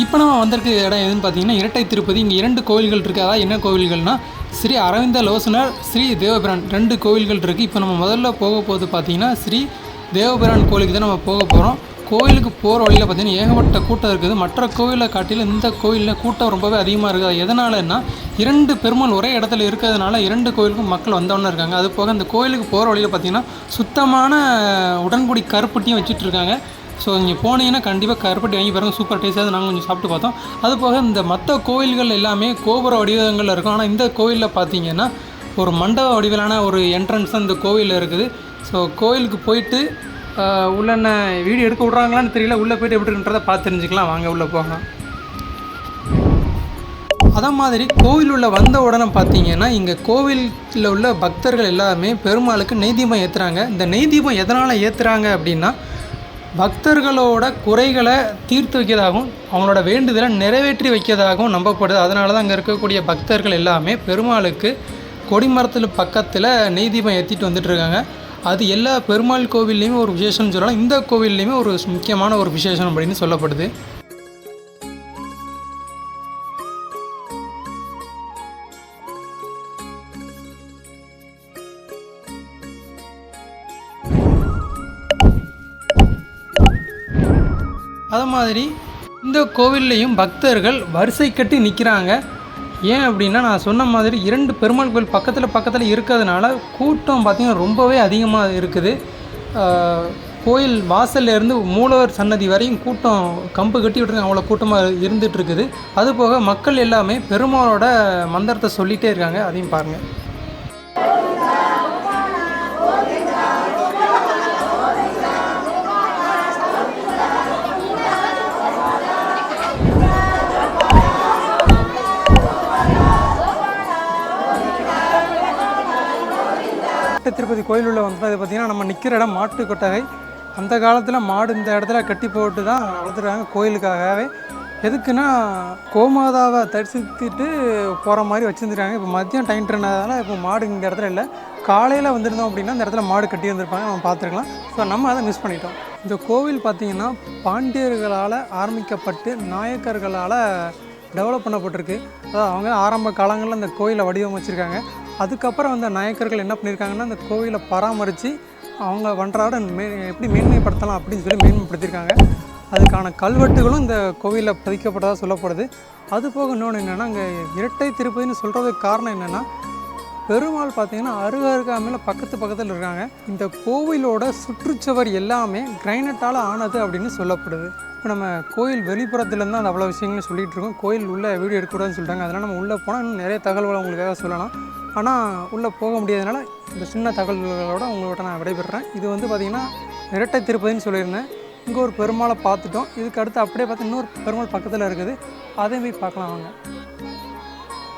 இப்போ நம்ம வந்திருக்க இடம் எதுன்னு பார்த்தீங்கன்னா இரட்டை திருப்பதி. இங்கே இரண்டு கோவில்கள் இருக்குது அதாவது என்ன கோவில்கள்னா ஸ்ரீ அரவிந்த லோசனர் ஸ்ரீ தேவபிரான் ரெண்டு கோவில்கள் இருக்குது இப்போ நம்ம முதல்ல போக போகிறது பார்த்தீங்கன்னா ஸ்ரீ தேவபிரான் கோவிலுக்கு தான் நம்ம போக போகிறோம் கோயிலுக்கு போகிற வழியில் பார்த்தீங்கன்னா ஏகப்பட்ட கூட்டம் இருக்குது. மற்ற கோவிலை காட்டிலும் இந்த கோவிலில் கூட்டம் ரொம்பவே அதிகமாக இருக்குது. எதனாலன்னா இரண்டு பெருமாள் ஒரே இடத்துல இருக்கிறதுனால இரண்டு கோவிலுக்கும் மக்கள் வந்தவொன்னே இருக்காங்க. அது போக அந்த கோயிலுக்கு போகிற வழியில் பார்த்தீங்கன்னா சுத்தமான உடன்குடி கருப்பட்டியும் வச்சுட்டு இருக்காங்க. ஸோ இங்கே போனீங்கன்னா கண்டிப்பாக கருப்பட்டி வாங்கி பாருங்கள் சூப்பர் டேஸ்ட்டாக நாங்கள் கொஞ்சம் சாப்பிட்டு பார்த்தோம். அது போக இந்த மற்ற கோயில்கள் எல்லாமே கோபுர வடிவங்களில் இருக்கும். ஆனால் இந்த கோயிலில் பார்த்தீங்கன்னா ஒரு மண்டப வடிவிலான ஒரு என்ட்ரன்ஸ் தான் இந்த கோவிலில் இருக்குது. ஸோ கோயிலுக்கு போயிட்டு உள்ள என்ன வீடியோ எடுக்க விட்றாங்களான்னு தெரியல. உள்ளே போயிட்டு எப்படி இருக்குன்றதை பார்த்து தெரிஞ்சுக்கலாம். வாங்க உள்ளே போகலாம் அதே மாதிரி கோவில் உள்ள வந்த உடனே பார்த்தீங்கன்னா இங்கே கோவிலில் உள்ள பக்தர்கள் எல்லாருமே பெருமாளுக்கு நெய் தீபம் ஏற்றுறாங்க இந்த நெய் தீபம் எதனால் ஏற்றுறாங்க அப்படின்னா பக்தர்களோட குறைகளை தீர்த்து வைக்கிறதாகவும் அவங்களோட வேண்டுதலை நிறைவேற்றி வைக்கிறதாகவும் நம்பப்படுது. அதனால தான் அங்கே இருக்கக்கூடிய பக்தர்கள் எல்லாமே பெருமாளுக்கு கொடிமரத்தில் பக்கத்தில் நெய் தீபம் ஏற்றிட்டு வந்துட்டு இருக்காங்க. அது எல்லா பெருமாள் கோவில்லையுமே ஒரு விசேஷம்னு சொல்லலாம். இந்த கோவில்லையுமே ஒரு முக்கியமான ஒரு விசேஷம் அப்படின்னு சொல்லப்படுது. அது மாதிரி இந்த கோவில்லையும் பக்தர்கள் வரிசை கட்டி நிற்கிறாங்க ஏன் அப்படின்னா நான் சொன்ன மாதிரி இரண்டு பெருமாள் கோவில் பக்கத்தில் பக்கத்தில் இருக்கிறதுனால கூட்டம் பார்த்திங்கன்னா ரொம்பவே அதிகமாக இருக்குது. கோயில் வாசல்லேருந்து மூலவர் சன்னதி வரையும் கூட்டம் கம்பு கட்டி விட்டுருக்காங்க. அவ்வளோ கூட்டமாக இருந்துகிட்ருக்குது அதுபோக மக்கள் எல்லாமே பெருமாளோட மந்திரத்தை சொல்லிகிட்டே இருக்காங்க. அதையும் பாருங்கள் மாட்டு திருப்பதி கோயில் உள்ள வந்து அது பார்த்திங்கன்னா நம்ம நிற்கிற இடம் மாட்டு கொட்டகை. அந்த காலத்தில் மாடு இந்த இடத்துல கட்டி போட்டு தான் வளர்த்துருக்காங்க கோயிலுக்காகவே. எதுக்குன்னா கோமாதாவை தரிசித்துட்டு போகிற மாதிரி வச்சுருந்துருக்காங்க. இப்போ மதியம் டைம் ட்ரெயினால இப்போ மாடு இந்த இடத்துல இல்லை. காலையில் வந்திருந்தோம் அப்படின்னா இந்த இடத்துல மாடு கட்டி வந்திருப்பாங்க. நம்ம பார்த்துருக்கலாம். ஸோ நம்ம அதை மிஸ் பண்ணிட்டோம். இந்த கோவில் பார்த்திங்கன்னா பாண்டியர்களால் ஆரம்பிக்கப்பட்டு நாயக்கர்களால் டெவலப் பண்ணப்பட்டிருக்கு. அதாவது அவங்க ஆரம்ப காலங்களில் அந்த கோயிலை வடிவமைச்சிருக்காங்க. அதுக்கப்புறம் அந்த நாயக்கர்கள் என்ன பண்ணியிருக்காங்கன்னா அந்த கோவிலை பராமரித்து அவங்க வன்றாட மே எப்படி மேன்மைப்படுத்தலாம் அப்படின்னு சொல்லி மேன்மைப்படுத்தியிருக்காங்க அதுக்கான கல்வெட்டுகளும் இந்த கோவிலில் பதிக்கப்பட்டதாக சொல்லப்படுது. அது போக இன்னொன்று என்னென்னா அங்கே இரட்டை திருப்பதின்னு சொல்கிறதுக்கு காரணம் என்னென்னா பெருமாள் பார்த்தீங்கன்னா அருகருகாமையில் பக்கத்து பக்கத்தில் இருக்காங்க. இந்த கோவிலோட சுற்றுச்சுவர் எல்லாமே கிரைனட்டால் ஆனது அப்படின்னு சொல்லப்படுது. இப்போ நம்ம கோயில் வெளிப்புறத்துலேருந்து அந்த அவ்வளோ விஷயங்களும் சொல்லிகிட்டு இருக்கோம். கோயில் உள்ளே வீடியோ எடுக்கக்கூடாதுன்னு சொல்லிட்டாங்க. அதனால் நம்ம உள்ளே போனால் இன்னும் நிறைய தகவல்களை உங்களுக்காக சொல்லலாம். ஆனால் உள்ளே போக முடியாதனால இந்த சின்ன தகவல்களோட உங்கள்கிட்ட நான் விடைபெறுறேன். இது வந்து பார்த்திங்கன்னா இரட்டை திருப்பதின்னு சொல்லியிருந்தேன். இங்கே ஒரு பெருமாளை பார்த்துட்டோம். இதுக்கு அடுத்து அப்படியே பார்த்து இன்னொரு பெருமாள் பக்கத்தில் இருக்குது. அதையும் போய் பார்க்கலாம் வாங்க.